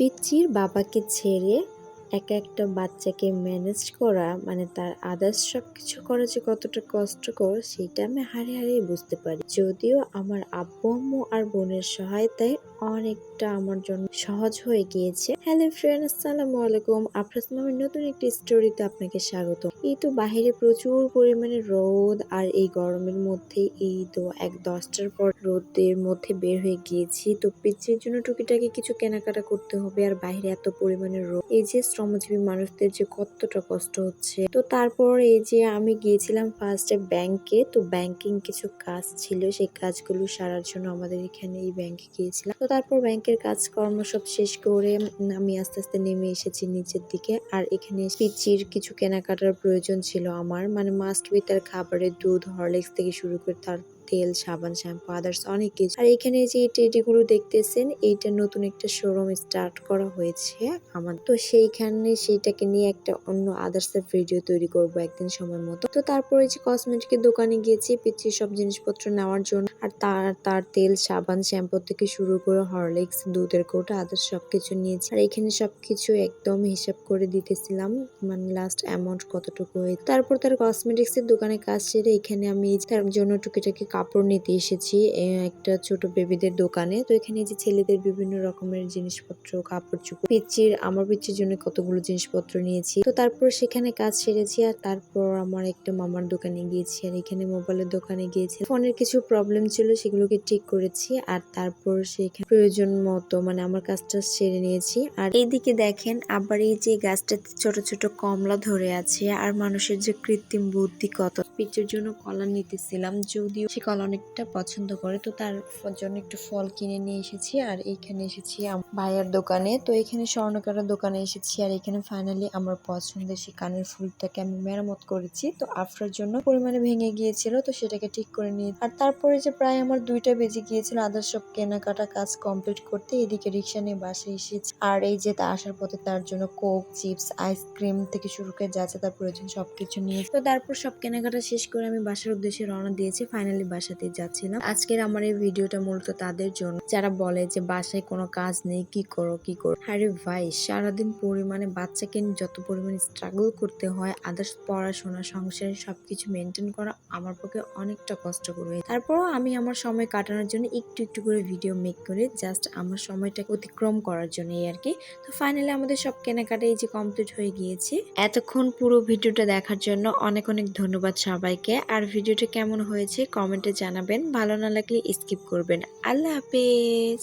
পিচ্চির বাবাকে ছেড়ে একা একটা বাচ্চাকে ম্যানেজ করা মানে তার আদার্স সব কিছু করা যে কতটা কষ্টকর, সেটা আমি হারে হারিয়ে বুঝতে পারি। যদিও আমার আব্বু, আম্মু আর বোনের সহায়তায় অনেকটা আমার জন্য সহজ হয়ে গিয়েছে। হ্যালো ফ্রেন্ড আসসালামু আলাইকুম। আপনার নামের নতুন একটি স্টোরিতে আপনাকে স্বাগত এই তো বাহিরে প্রচুর পরিমাণে রোদ আর এই গরমের মধ্যে এই তো এক দশটার পর রোদের মধ্যে বের হয়ে গিয়েছি। তো পিচ্ছির জন্য টুকিটাকি কিছু কেনাকাটা করতে হবে আর বাইরে এত পরিমাণে রোদ। এই যে শ্রমজীবী মানুষদের যে কতটা কষ্ট হচ্ছে। তো তারপর এই যে আমি গিয়েছিলাম ফার্স্টে ব্যাংকে তো ব্যাংকিং কিছু কাজ ছিল, সেই কাজগুলো সারার জন্য আমাদের এখানে এই ব্যাংকে গিয়েছিলাম। তো তারপর ব্যাংকের কাজকর্ম সব শেষ করে আমি আস্তে আস্তে নেমে এসেছি নিচের দিকে। আর এখানে পিচির কিছু কেনাকাটার প্রয়োজন ছিল আমার। মানে মাস্ট বি তার খাবারের দুধ হরলিক্স থেকে শুরু করে তার তেল, সাবান, শ্যাম্পু আদার্স অনেক কিছু। আর এখানে যে এই টেডিগুলো দেখতেছেন, এইটা নতুন একটা শোরুম স্টার্ট করা হয়েছে আমার। তো সেইখানে সেইটাকে নিয়ে একটা অন্য আদার্স এর ভিডিও তৈরি করব একদিন সময় মতো। তো তারপরে যে কসমেটিকের দোকানে গিয়েছি পিচ্ছি সব জিনিসপত্র নেওয়ার জন্য। আর তার তার তেল, সাবান, শ্যাম্পু থেকে শুরু করে হরলিক্স দুধের কৌটা আদার্স সবকিছু নিয়েছি। আর এখানে সবকিছু একদম হিসাব করে দিতেছিলাম মানে লাস্ট অ্যামাউন্ট কতটুকু হয়েছে। তারপর তার কসমেটিক্স এর দোকানে কাজ সেরে এখানে আমি তার জন্য টুকিটাকি কাপড় নিতে এসেছি একটা ছোট বেবিদের দোকানে। তো এখানে যে ছেলেদের বিভিন্ন রকমের জিনিসপত্র, কাপড় চোপড়, পিচ্চির, আমার পিচ্চির জন্য কতগুলো জিনিসপত্র নিয়েছি। তো তারপর সেখানে কাজ সেরেছি আর তারপর আমার একটা মামার দোকানে গিয়েছি আর এখানে মোবাইলের দোকানে গিয়েছি। ফোনের কিছু প্রবলেম ছিল সেগুলোকে ঠিক করেছি আর তারপর সেখানে প্রয়োজন মতো মানে আমার কাজটা সেরে নিয়েছি। আর এইদিকে দেখেন আবার এই যে গাছটাতে ছোট ছোট কমলা ধরে আছে আর মানুষের যে কৃত্রিম বুদ্ধি কত। পিচের জন্য কলা নিতেছিলাম, যদিও সে কলা অনেকটা পছন্দ করে। তো তার জন্য একটু ফল কিনে নিয়ে এসেছি আর এইখানে এসেছি ভাইয়ার দোকানে। তো এখানে স্বর্ণকারের দোকানে এসেছি আর এখানে ফাইনালি আমার পছন্দের সেই কানের ফুলটাকে আমি মেরামত করেছি। তো আফটার জন্য পরিমাণে ভেঙে গিয়েছিল, তো সেটাকে ঠিক করে নিয়ে আর তারপরে যে প্রায় আমার দুইটা বেজে গিয়েছিল, আদার সব কেনাকাটা কাজ কমপ্লিট করতে এদিকে রিক্সা নিয়ে বাসায় এসেছি। আর এই যে তা আসার পথে তার জন্য কোক, চিপস, আইসক্রিম থেকে শুরু করে যা যা তার প্রয়োজন সবকিছু নিয়ে তো তারপর সব কেনাকাটা শেষ করে আমি বাসার উদ্দেশ্যে রওনা দিয়েছি। ফাইনালি বাসাতে যাচ্ছিলাম। আজকের আমার এই ভিডিওটা মূলত তাদের জন্য। যারা বলে যে বাসায় কোনো কাজ নেই, কি করো কি করো? আরে ভাই, সারাদিন পরিমাণে বাচ্চাকে যত পরিমাণে স্ট্রাগল করতে হয় আদার্স পড়াশোনা, সংসারে, সবকিছু মেনটেন করা আমার পক্ষে অনেকটা কষ্টকর হয়ে তারপরও আমি আমার সময় কাটানোর জন্য একটু একটু করে ভিডিও মেক করে জাস্ট আমার সময়টাকে অতিক্রম করার জন্য এই আর কি। তো ফাইনালি আমাদের সব কেনাকাটা এই যে কমপ্লিট হয়ে গিয়েছে। এতক্ষণ পুরো ভিডিওটা দেখার জন্য অনেক অনেক ধন্যবাদ সবাইকে। আর ভিডিওটা কেমন হয়েছে কমেন্টে জানাবেন। ভালো না লাগলে স্কিপ করবেন। আল্লাহ হাফেজ।